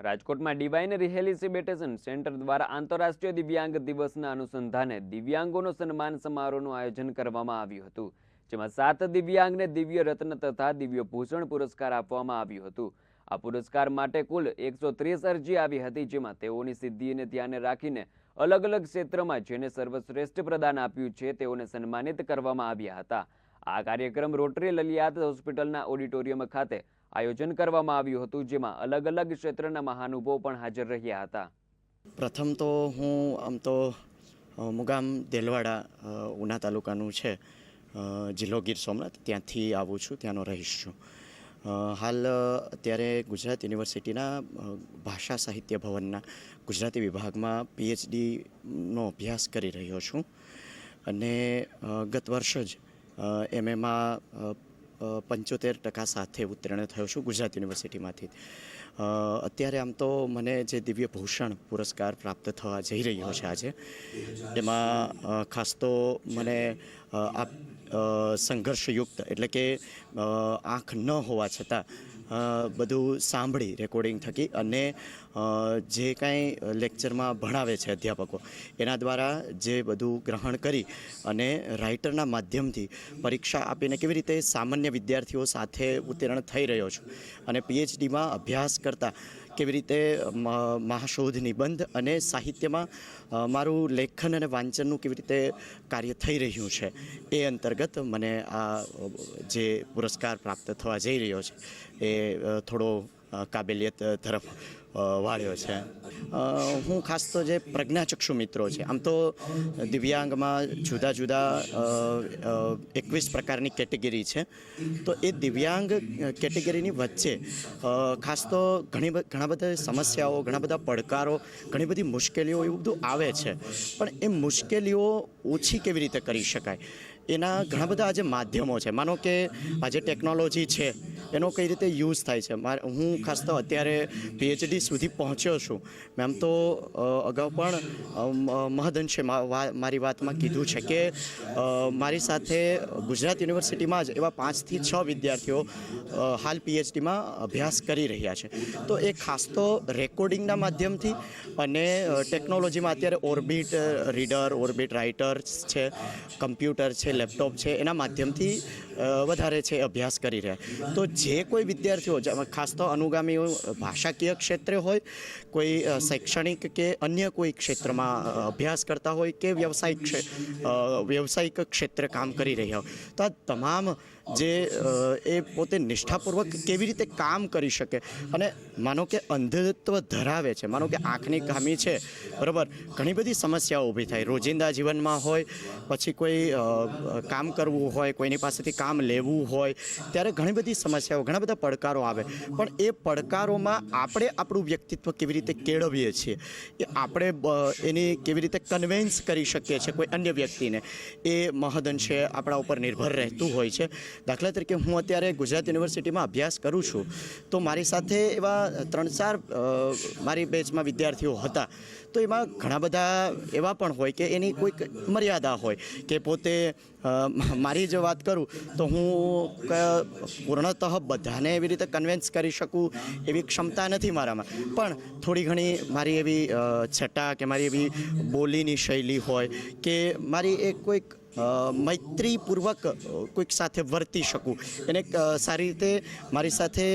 રાજકોટમાં divine રિહેલિસિબેટેશન centre દ્વારા આંતરરાષ્ટ્રીય દિવ્યાંગ દિવસના અનુસંધાને દિવ્યાંગોનો સન્માન સમારોહનું આયોજન કરવામાં આવ્યું હતું, જેમાં સાત દિવ્યાંગને દિવ્ય રત્ન તથા દિવ્ય ભૂષણ પુરસ્કાર આપવામાં આવ્યું હતું. આ પુરસ્કાર માટે કુલ એકસો અરજી આવી હતી, જેમાં તેઓની સિદ્ધિને ધ્યાને રાખીને અલગ અલગ ક્ષેત્રમાં જેને સર્વશ્રેષ્ઠ પ્રદાન આપ્યું છે, તેઓને સન્માનિત કરવામાં આવ્યા હતા. આ કાર્યક્રમ રોટરી લલિયાત હોસ્પિટલના ઓડિટોરિયમ ખાતે આયોજન કરવામાં આવ્યું હતું, જેમાં અલગ અલગ ક્ષેત્રના મહાનુભવો પણ હાજર રહ્યા હતા. પ્રથમ તો હું આમ તો મુગામ દેલવાડા ઉના તાલુકાનું છે જિલ્લો ગીર સોમનાથ. ત્યાંથી આવું છું, ત્યાંનો રહીશ છું. હાલ અત્યારે ગુજરાત યુનિવર્સિટીના ભાષા સાહિત્ય ભવનના ગુજરાતી વિભાગમાં પીએચડીનો અભ્યાસ કરી રહ્યો છું. અને ગત વર્ષ જ એમએમાં પંચોતેર ટકા સાથે ઉત્તીર્ણ થયો છું ગુજરાત યુનિવર્સિટીમાંથી. અત્યારે આમ તો મને જે દિવ્ય ભૂષણ પુરસ્કાર પ્રાપ્ત થવા જઈ રહ્યો છે આજે, એમાં ખાસ તો મને આ સંઘર્ષયુક્ત એટલે કે આંખ ન હોવા છતાં બધું સાંભળી રેકોર્ડિંગ થકી અને જે કાંઈ લેક્ચરમાં ભણાવે છે અધ્યાપકો, એના દ્વારા જે બધું ગ્રહણ કરી અને રાઇટરના માધ્યમથી પરીક્ષા આપીને કેવી રીતે સામાન્ય વિદ્યાર્થીઓ સાથે ઉત્તીર્ણ થઈ રહ્યો છું અને પીએચડીમાં અભ્યાસ કરતા કેવી રીતે મહાશોધ નિબંધ અને સાહિત્યમાં મારું લેખન અને વાંચનનું કેવી રીતે કાર્ય થઈ રહ્યું છે, એ અંતર્ગત મને આ જે પુરસ્કાર પ્રાપ્ત થવા જઈ રહ્યો છે, એ થોડો કાબેલિયત તરફ વાળ્યો છે. હું ખાસ તો જે પ્રજ્ઞાચક્ષુ મિત્રો છે, આમ તો દિવ્યાંગમાં જુદા જુદા એકવીસ પ્રકારની કેટેગરી છે. તો એ દિવ્યાંગ કેટેગરીની વચ્ચે ખાસ તો ઘણી ઘણા બધા સમસ્યાઓ, ઘણા બધા પડકારો, ઘણી બધી મુશ્કેલીઓ એવું બધું આવે છે. પણ એ મુશ્કેલીઓ ઓછી કેવી રીતે કરી શકાય? એના ઘણા બધા આજે માધ્યમો છે. માનો કે આજે ટેકનોલોજી છે એનો કઈ રીતે યુઝ થાય છે? મારે, હું ખાસ તો અત્યારે પીએચડી સુધી પહોંચ્યો છું. મેમ તો અગાઉ પણ મહદઅંશે મારી વાતમાં કીધું છે કે મારી સાથે ગુજરાત યુનિવર્સિટીમાં જ એવા પાંચથી છ વિદ્યાર્થીઓ હાલ પીએચડીમાં અભ્યાસ કરી રહ્યા છે. તો એ ખાસ તો રેકોર્ડિંગના માધ્યમથી અને ટેકનોલોજીમાં અત્યારે ઓર્બિટ રીડર, ઓર્બિટ રાઇટર્સ છે, કમ્પ્યુટર છે, લેપટોપ છે, એના માધ્યમથી વધારે છે અભ્યાસ કરી રહ્યા. તો જે કોઈ વિદ્યાર્થીઓ ખાસ તો અનુગામીઓ ભાષાકીય ક્ષેત્રે હોય, કોઈ શૈક્ષણિક કે અન્ય કોઈ ક્ષેત્રમાં અભ્યાસ કરતા હોય કે વ્યવસાયિક વ્યવસાયિક ક્ષેત્રે કામ કરી રહ્યા હોય. તો આ તમામ જે એ પોતે નિષ્ઠાપૂર્વક કેવી રીતે કામ કરી શકે? અને માનો કે અંધત્વ ધરાવે છે, માનો કે આંખની ખામી છે, બરાબર? ઘણી બધી સમસ્યાઓ ઊભી થાય. રોજિંદા જીવનમાં હોય, પછી કોઈ કામ કરવું હોય, કોઈની પાસેથી કામ લેવું હોય, ત્યારે ઘણી બધી સમસ્યાઓ ઘણા બધા પડકારો આવે. પણ એ પડકારોમાં આપણે આપણું વ્યક્તિત્વ કેવી રીતે કેળવીએ છીએ? એ આપણે એની કેવી રીતે કન્વેન્સ કરી શકીએ છીએ કોઈ અન્ય વ્યક્તિને? એ મહદઅંશે આપણા ઉપર નિર્ભર રહેતું હોય છે. દાખલા તરીકે હું અત્યારે ગુજરાત યુનિવર્સિટીમાં અભ્યાસ કરું છું. તો મારી સાથે એવા ત્રણ ચાર મારી બેચમાં વિદ્યાર્થીઓ હતા. તો એમાં ઘણા બધા એવા પણ હોય કે એની કોઈક મર્યાદા હોય કે પોતે મારી જ વાત કરું તો હું પૂર્ણતઃ બધાને એવી રીતે કન્વેન્સ કરી શકું એવી ક્ષમતા નથી મારામાં. પણ થોડી ઘણી મારી એવી છટા કે મારી એવી બોલીની શૈલી હોય કે મારી એક કોઈક મૈત્રીપૂર્વક કોઈક સાથે વર્તી શકું. એને સારી રીતે મારી સાથે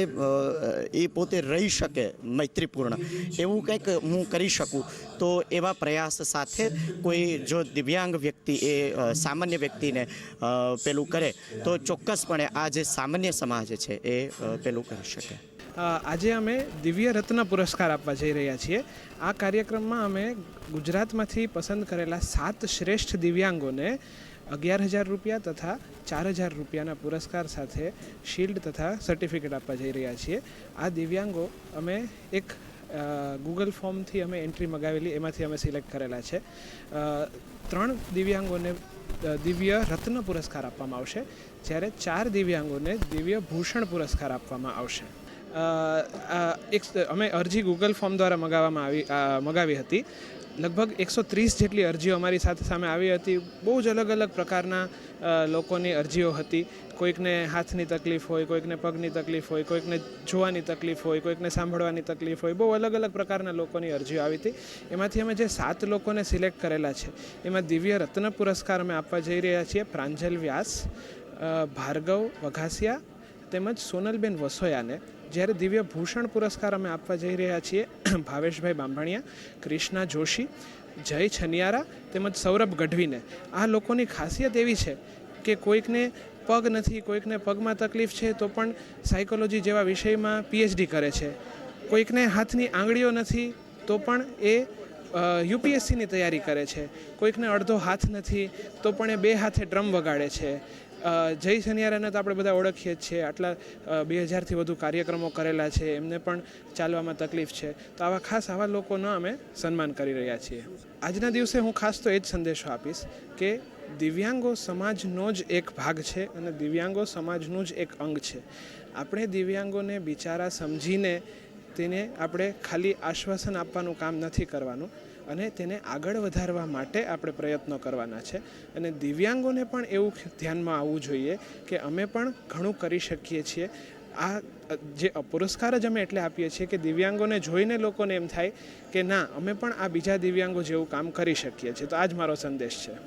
એ પોતે રહી શકે મૈત્રીપૂર્ણ. એવું કંઈક હું કરી શકું. તો એવા પ્રયાસ સાથે કોઈ જો દિવ્યાંગ વ્યક્તિ એ સામાન્ય વ્યક્તિને પેલું કરે, તો ચોક્કસપણે આ જે સામાન્ય સમાજ છે એ પેલું કરી શકે. આજે અમે દિવ્ય રત્ન પુરસ્કાર આપવા જઈ રહ્યા છીએ. આ કાર્યક્રમમાં અમે ગુજરાતમાંથી પસંદ કરેલા સાત શ્રેષ્ઠ દિવ્યાંગોને અગિયાર હજાર રૂપિયા તથા ચાર હજાર રૂપિયાના પુરસ્કાર સાથે શિલ્ડ તથા સર્ટિફિકેટ આપવા જઈ રહ્યા છીએ. આ દિવ્યાંગો અમે એક ગૂગલ ફોર્મથી અમે એન્ટ્રી મગાવેલી, એમાંથી અમે સિલેક્ટ કરેલા છે. ત્રણ દિવ્યાંગોને દિવ્ય રત્ન પુરસ્કાર આપવામાં આવશે, જ્યારે ચાર દિવ્યાંગોને દિવ્ય ભૂષણ પુરસ્કાર આપવામાં આવશે. એક, અમે અરજી ગૂગલ ફોર્મ દ્વારા મગાવવામાં આવી મગાવી હતી. લગભગ એકસો ત્રીસ જેટલી અરજીઓ અમારી સાથે સામે આવી હતી. બહુ જ અલગ અલગ પ્રકારના લોકોની અરજીઓ હતી. કોઈકને હાથની તકલીફ હોય, કોઈકને પગની તકલીફ હોય, કોઈકને જોવાની તકલીફ હોય, કોઈકને સાંભળવાની તકલીફ હોય, બહુ અલગ અલગ પ્રકારના લોકોની અરજીઓ આવી હતી. એમાંથી અમે જે સાત લોકોને સિલેક્ટ કરેલા છે, એમાં દિવ્ય રત્ન પુરસ્કાર અમે આપવા જઈ રહ્યા છીએ. પ્રાંજલ વ્યાસ ભાર્ગવ વઘાસિયા તેમજ સોનલબેન વસોયાને જ્યારે દિવ્ય ભૂષણ પુરસ્કાર અમે આપવા જઈ રહ્યા છીએ, ભાવેશભાઈ બાંભણિયા ક્રિષ્ના જોશી, જય છનિયારા તેમજ સૌરભ ગઢવીને. આ લોકોની ખાસિયત એવી છે કે કોઈકને પગ નથી, કોઈકને પગમાં તકલીફ છે તો પણ સાયકોલોજી જેવા વિષયમાં પીએચડી કરે છે. કોઈકને હાથની આંગળીઓ નથી તો પણ એ યુપીએસસીની તૈયારી કરે છે. કોઈકને અડધો હાથ નથી, તો પણ એ બે હાથે ડ્રમ વગાડે છે. જય સનિયારાને તો આપણે બધા ઓળખીએ જ છીએ. આટલા બે હજારથી વધુ કાર્યક્રમો કરેલા છે. એમને પણ ચાલવામાં તકલીફ છે. તો આવા ખાસ આવા લોકોનો અમે સન્માન કરી રહ્યા છીએ. આજના દિવસે હું ખાસ તો એ જ સંદેશો આપીશ કે દિવ્યાંગો સમાજનો જ એક ભાગ છે અને દિવ્યાંગો સમાજનું જ એક અંગ છે. આપણે દિવ્યાંગોને બિચારા સમજીને તેને આપણે ખાલી આશ્વાસન આપવાનું કામ નથી કરવાનું અને તેને આગળ વધારવા માટે આપણે પ્રયત્નો કરવાના છે. અને દિવ્યાંગોને પણ એવું ધ્યાનમાં આવવું જોઈએ કે અમે પણ ઘણું કરી શકીએ છીએ. આ જે પુરસ્કાર જ અમે એટલે આપીએ છીએ કે દિવ્યાંગોને જોઈને લોકોને એમ થાય કે ના, અમે પણ આ બીજા દિવ્યાંગો જેવું કામ કરી શકીએ છીએ. તો આ જ મારો સંદેશ છે.